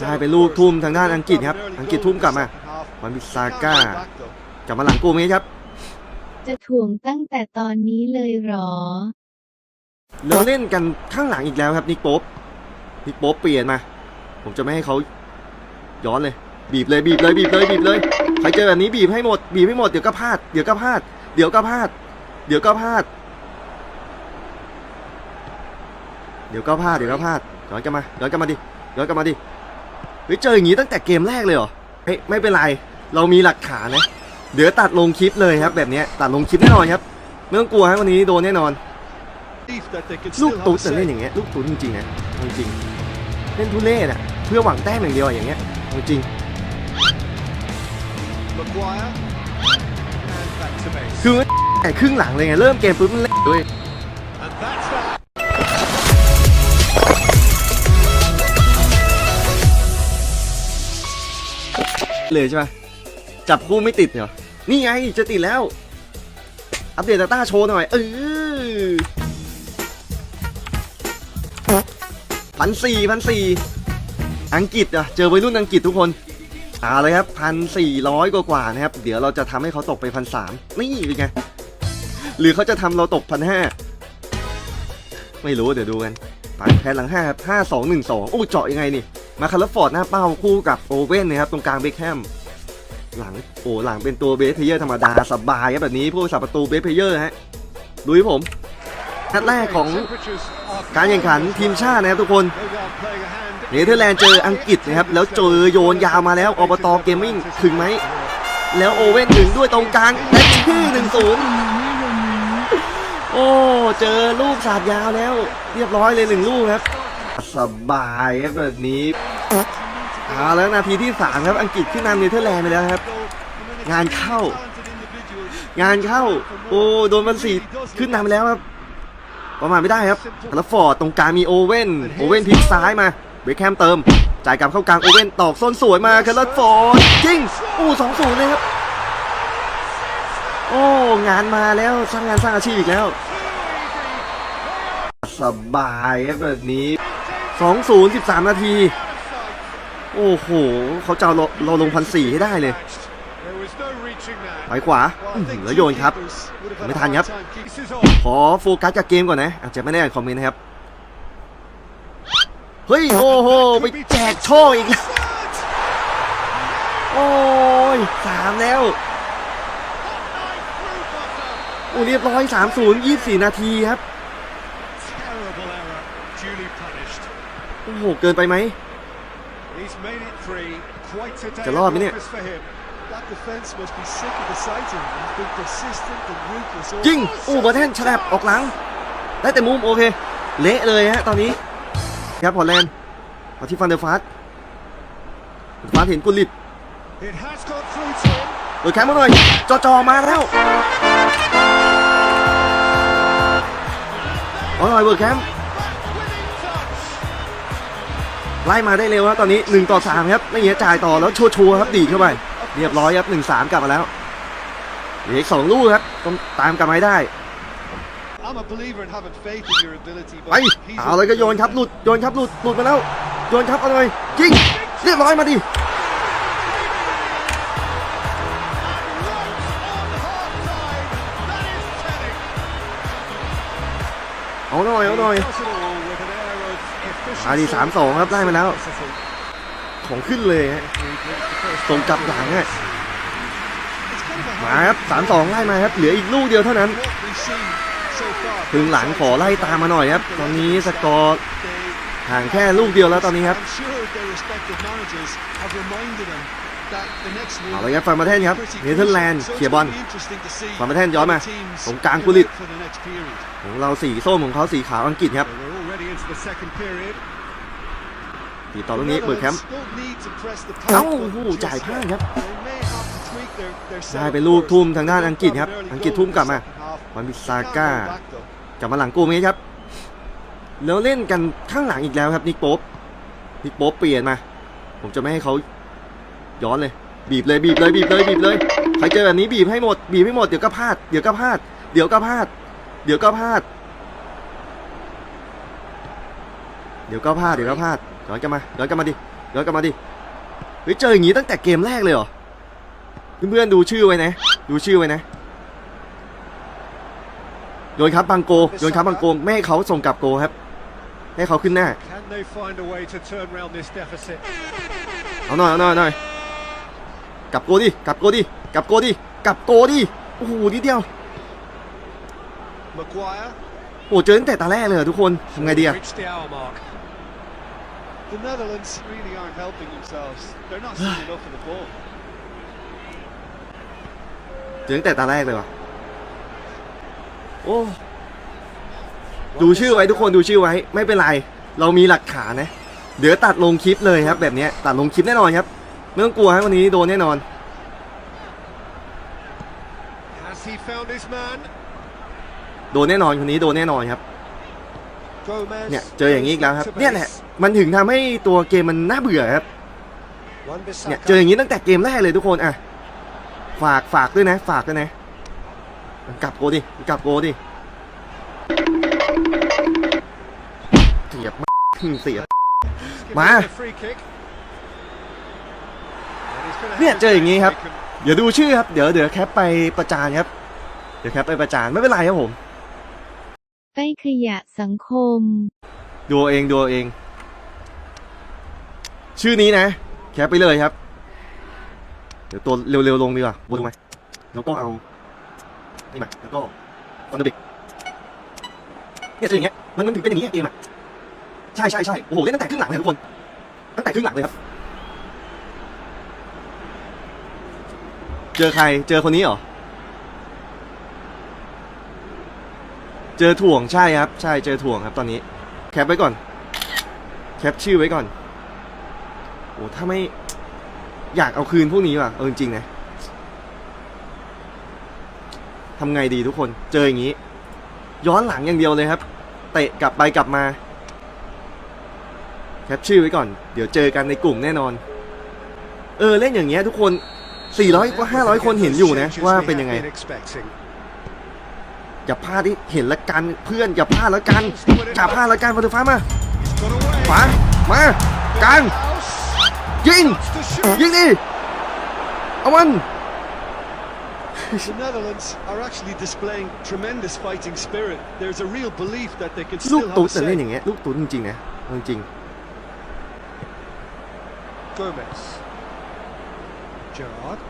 ได้เป็นลูกทุ่มทางด้านอังกฤษครับ อังกฤษทุ่มกลับมามันบิซาก้ากลับมาหลังกูเมสครับ จะถ่วงตั้งแต่ตอนนี้เลยเหรอแล้วเล่นกันข้างหลังอีกแล้วครับนิกโป๊ปนิกโป๊ปเปลี่ยนมา ผมจะไม่ให้เขาย้อนเลย บีบเลยบีบเลยบีบเลยบีบเลยใครเจอแบบนี้บีบให้หมดบีบให้หมดเดี๋ยวก็พลาดเดี๋ยวก็พลาดเดี๋ยวก็พลาดเดี๋ยวก็พลาดเดี๋ยวก็พลาดเดี๋ยวก็พลาดย้อนกลันมาย้อนกลันมาดิย้อนกลันมาดิ เฮ้ยเจออย่างนี้ตั้งแต่เกมแรกเลยเหรอเฮ้ยไม่เป็นไร เรามีหลักฐานนะ เดี๋ยวตัดลงคลิปเลยครับ แบบเนี้ยตัดลงคลิปแน่นอนครับไม่ต้องกลัวครับวันนี้โดนแน่นอน ลูกตุ๊ดแต่เล่นอย่างเงี้ยลูกตุ๊ดจริงๆนะจริงๆเล่นทุเล่อะเพื่อหวังแต้มอย่างเดียวอะอย่างเงี้ยจริงๆคือแต่ครึ่งหลังเลยไงเริ่มเกมปุ๊บมันเล่นด้วย เลยใช่ปะจับคู่ไม่ติดเหรอ นี่ไงจะติดแล้ว อัปเดต Data โชว์หน่อย เออพันสี่พันสี่อังกฤษอะ เจอวัยรุ่นอังกฤษทุกคนเอาเลยครับพันสี่ร้อยกว่าๆนะครับ เดี๋ยวเราจะทำให้เขาตกไปพันสามนี่เป็นไง หรือเขาจะทำเราตกพันห้าไม่รู้เดี๋ยวดูกัน ไปแพ้หลังห้าครับห้าสองหนึ่งสองโอ้เจาะยังไงนี่ มาคาร์ฟอร์ดหน้าเป้าคู่กับโอเว่นนะครับตรงกลางเบคแฮมหลังโอ้หลังเป็นตัวเบสเพเยอร์ธรรมดาสบายครับแบบนี้ผู้สับประตูเบสเพเยอร์ฮะดูให้ผมนัดแรกของการแข่งขันทีมชาตินะครับทุกคนเนเธอร์แลนด์เจออังกฤษนะครับแล้วเจอโยนยาวมาแล้วอบตเกมมิ่งถึงไหมแล้วโอเว่นถึงด้วยตรงกลางและชื่อหนึ่งศูนย์โอ้เจอลูกสาดยาวแล้ว เรียบร้อยเลยหนึ่งลูกครับ สบายครับแบบนี้เอาแล้วนาทีที่สามครับอังกฤษขึ้นนำเนเธอร์แลนด์ไปแล้วครับ งานเข้า งานเข้า โอ้โดนมันสีขึ้นนำไปแล้วครับประมาณไม่ได้ครับแล้วฟอร์ดตรงกลางมีโอเว่นโอเว่นพลิกซ้ายมาเบคแฮมเติม จ่ายกลับเข้ากลางโอเว่นตอกส้นสวยมาคลเลอร์ลฟอร์ดยิงโอ้สองศูนย์เลยครับ โอ้งานมาแล้วสร้างงานสร้างอาชีพอีกแล้ว สบายครับแบบนี้ สองศูนย์สิบสามนาที โอ้โหเขาจะเอราเราลงพันสี่ให้ได้เลยไปขวาแล้วโยนครับ ไม่ทันครับ ขอโฟกัสกับเกมก่อนนะ อาจจะไม่ได้อ่านคอมเมนต์นะครับ เฮ้ย โอ้โห ไปแจกโชคอีกแล้ว โอ้ยสามแล้วโอ้เรียบร้อยสามศูนย์ยี่สี่นาทีครับ โอ้โหเกินไปไหม จะรอดไหมเนี่ย ยิงอู้บอลแทนฉลับออกหลัง ได้แต่มุมโอเค เละเลยฮะตอนนี้ครับพอลแลนด์มาที่ฟันเดอร์ฟาสฟาสเห็นกุลิตโดยแคมป์มาหน่อยจอจอมาแล้วเอาหน่อยเบิร์ดแคมป์ ไล่มาได้เร็วครับตอนนี้1ต่อ3ครับไม่เงี้ยจ่ายต่อแล้วชัวร์ๆครับดีดเข้าไป เรียบร้อยครับ1 3กลับมาแล้วเหลืออีกสองลูกครับต้องตามกลับมาให้ได้ไปเอาเลยก็โยนครับหลุดโยนครับหลุดหลุดมาแล้วโยนครับเอาเลยยิงเรียบร้อยมาดิเอาหน่อยเอาหน่อย มาดิสามสองครับได้มาแล้ว ของขึ้นเลยฮะส่งกลับหลังฮะมาครับสามสองไล่มาครับ เหลืออีกลูกเดียวเท่านั้นถึงหลังขอไล่ตามมาหน่อยครับ ตอนนี้สกอร์ห่างแค่ลูกเดียวแล้วตอนนี้ครับเอาเลยครับฟาร์มาเทนครับเนเธอร์แลนด์เคลียร์บอลฟาร์มาเทนย้อนมาตรงกลางกุลิตของเราสีส้มของเขาสีขาวอังกฤษครับ ตีต่อตรงนี้เบิร์ดแคมป์เอ้าโอ้โหจ่ายพลาดครับได้เป็นลูกทุ่มทางด้านอังกฤษครับ อังกฤษทุ่มกลับมาวันบิซาก้ากลับมาหลังกูเมสครับ แล้วเล่นกันข้างหลังอีกแล้วครับนิกโป๊ปนิกโป๊ปเปลี่ยนมา ผมจะไม่ให้เขาย้อนเลย บีบเลยบีบเลยบีบเลยบีบเลยใครเจอแบบนี้บีบให้หมดบีบให้หมดเดี๋ยวก็พลาดเดี๋ยวก็พลาดเดี๋ยวก็พลาดเดี๋ยวก็พลาด เดี๋ยวก็พลาดเดี๋ยวก็พลาดย้อนกลันมาย้อนกลันมาดิย้อนกลับมาดิเฮ้ยเจออย่างงี้ตั้งแต่เกมแรกเลยเหรอเพื่อนๆดูชื่อไว้นะ ดูชื่อไว้นะโยนครับบังโกโยนครับบังโกไม่ให้เขาส่งกลับโกครับ ให้เขาขึ้นหน้า Can they find a way to turn round this deficit? เอาหน่อยเอาหน่อยเอาหน่อยกลับโกดิกลับโกดิกลับโกดิกลับโกดิโอ้โหนิดเดียว Maguire. โอ้โหเจอตั้งแต่ตาแรกเลยเหรอทุกคนทำไงดีอะ Reached the hour mark. The Netherlands really aren't helping themselves. They're not seeing enough of the ball. เจอตั้งแต่ตาแรกเลยว่ะโอ้ดูชื่อไว้ทุกคนดูชื่อไว้ ไม่เป็นไร เรามีหลักฐานนะ เดี๋ยวตัดลงคลิปเลยครับ แบบเนี้ยตัดลงคลิปแน่นอนครับไม่ต้องกลัวครับวันนี้โดนแน่นอน Has he found his man? โดนแน่นอนคนนี้โดนแน่นอนครับ Gomez. เนี่ยเจออย่างนี้อีกแล้วครับ to เนี่ยแหละ base. มันถึงทำให้ตัวเกมมันน่าเบื่อครับ Wan-Bissaka. เนี่ยเจออย่างนี้ตั้งแต่เกมแรกเลยทุกคนอะฝากฝากด้วยนะ ฝากด้วยนะ กลับโกดิกลับโกดิเสียบมากเสียบ Give Ma. him a free kick. And he's gonna have เนี่ย his เจออย่างนี้ครับ taken. เดี๋ยวดูชื่อครับ เดี๋ยวเดี๋ยวแคปไปประจานครับ เดี๋ยวแคปไปประจานไม่เป็นไรครับผม ใกล้ขยะสังคม ดูเอาเองดูเอาเอง ชื่อนี้นะ แคปไปเลยครับ เดี๋ยวตัวเร็วๆลงดีกว่าบนลงมแล้วก็เอานี่มาแล้วก็ฟอนเดบิกเนี่ยจะอย่างเงี้ยมันมันถึงเป็นอย่างนี้เกมอะใช่ใช่ใช่โอ้โหเล่นตั้งแต่ครึ่งหลังเลยทุกคนตั้งแต่ครึ่งหลังเลยครับ เจอใครเจอคนนี้เหรอ เจอถ่วงใช่ครับ ใช่เจอถ่วงครับตอนนี้ แคปไว้ก่อน แคปชื่อไว้ก่อนโอ้ถ้าไม่อยากเอาคืนพวกนี้ว่ะเออจริงนะทำไงดีทุกคนเจออย่างนี้ ย้อนหลังอย่างเดียวเลยครับ เตะกลับไปกลับมา แคปชื่อไว้ก่อน เดี๋ยวเจอกันในกลุ่มแน่นอน เออเล่นอย่างเงี้ยทุกคน400กว่า500 คนเห็นอยู่นะว่าเป็นยังไง อย่าพลาดที่เห็นละกันเพื่อนอย่าพลาดละกันอย่าพลาดละกันฟาตูฟ้ามา Got away. ขวามา กลาง House ยิง wants to shoot. ยิงดิเอามัน The Netherlands are actually displaying tremendous fighting spirit. There's a real belief that they can ลูก still ตุ๊ด have a แต่เล่นอ say. ย่างเงี้ยลูกตุ๊ดจริงๆนะเอาจริง Gomez. Gerard.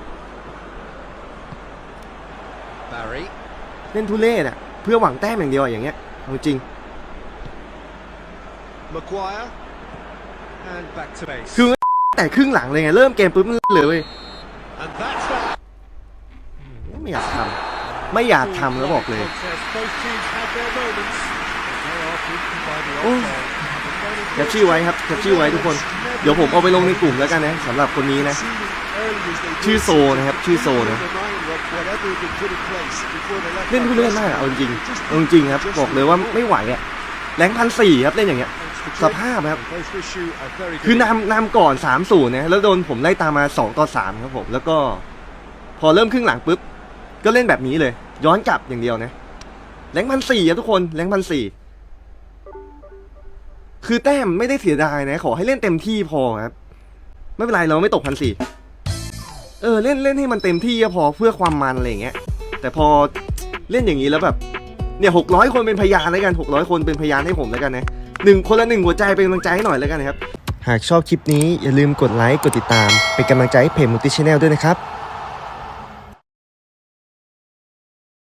Barry. เล่นทุเล่อะเพื่อหวังแต้มอย่างเดียวอะอย่างเงี้ยเอาจริง Maguire. And back to base. คือแต่ครึ่งหลังเลยไงเริ่มเกมปุ๊บมันเลยเว้ย And that's that. ไม่อยากทำไม่อยากทำแล้วบอกเลย Contest. Both teams had their moments. but They are beaten by the Oh. off แคปชื่อไว้ครับแคปชื่อไว้ทุกคน เดี๋ยวผมเอาไปลงในกลุ่มแล้วกันนะสำหรับคนนี้นะ ชื่อโซนะครับ ชื่อโซนะ เล่นทุเล่นมากอะเอาจริงเอาจริงครับบอกเลยว่าไม่ไหวอะแรงพันสี่ครับเล่นอย่างเงี้ยสภาพครับ Both wish you a very คือ good นำนำก่อน3 0นะแล้วโดนผมไล่ตามมา 2 ต่อ 3 ครับผม แล้วก็ พอเริ่มครึ่งหลังปุ๊บ ก็เล่นแบบนี้เลย ย้อนกลับอย่างเดียวนะ แรงพันสี่ครับทุกคนแรงพันสี่คือแต้มไม่ได้เสียดายนะ ขอให้เล่นเต็มที่พอครับ ไม่เป็นไรเราไม่ตกพันสี่ เออเล่นเล่นให้มันเต็มที่ก็พอเพื่อความมันอะไรเงี้ย แต่พอเล่นอย่างนี้แล้วแบบเนี่ยหกร้อยคนเป็นพยานแล้วกันหกร้อยคนเป็นพยานให้ผมแล้วกันนะหนึ่งคนละหนึ่งหัวใจเป็นกำลังใจให้หน่อยแล้วกันนะครับ หากชอบคลิปนี้อย่าลืมกดไลค์กดติดตาม เป็นกำลังใจให้เพจมูติชแนลด้วยนะครับ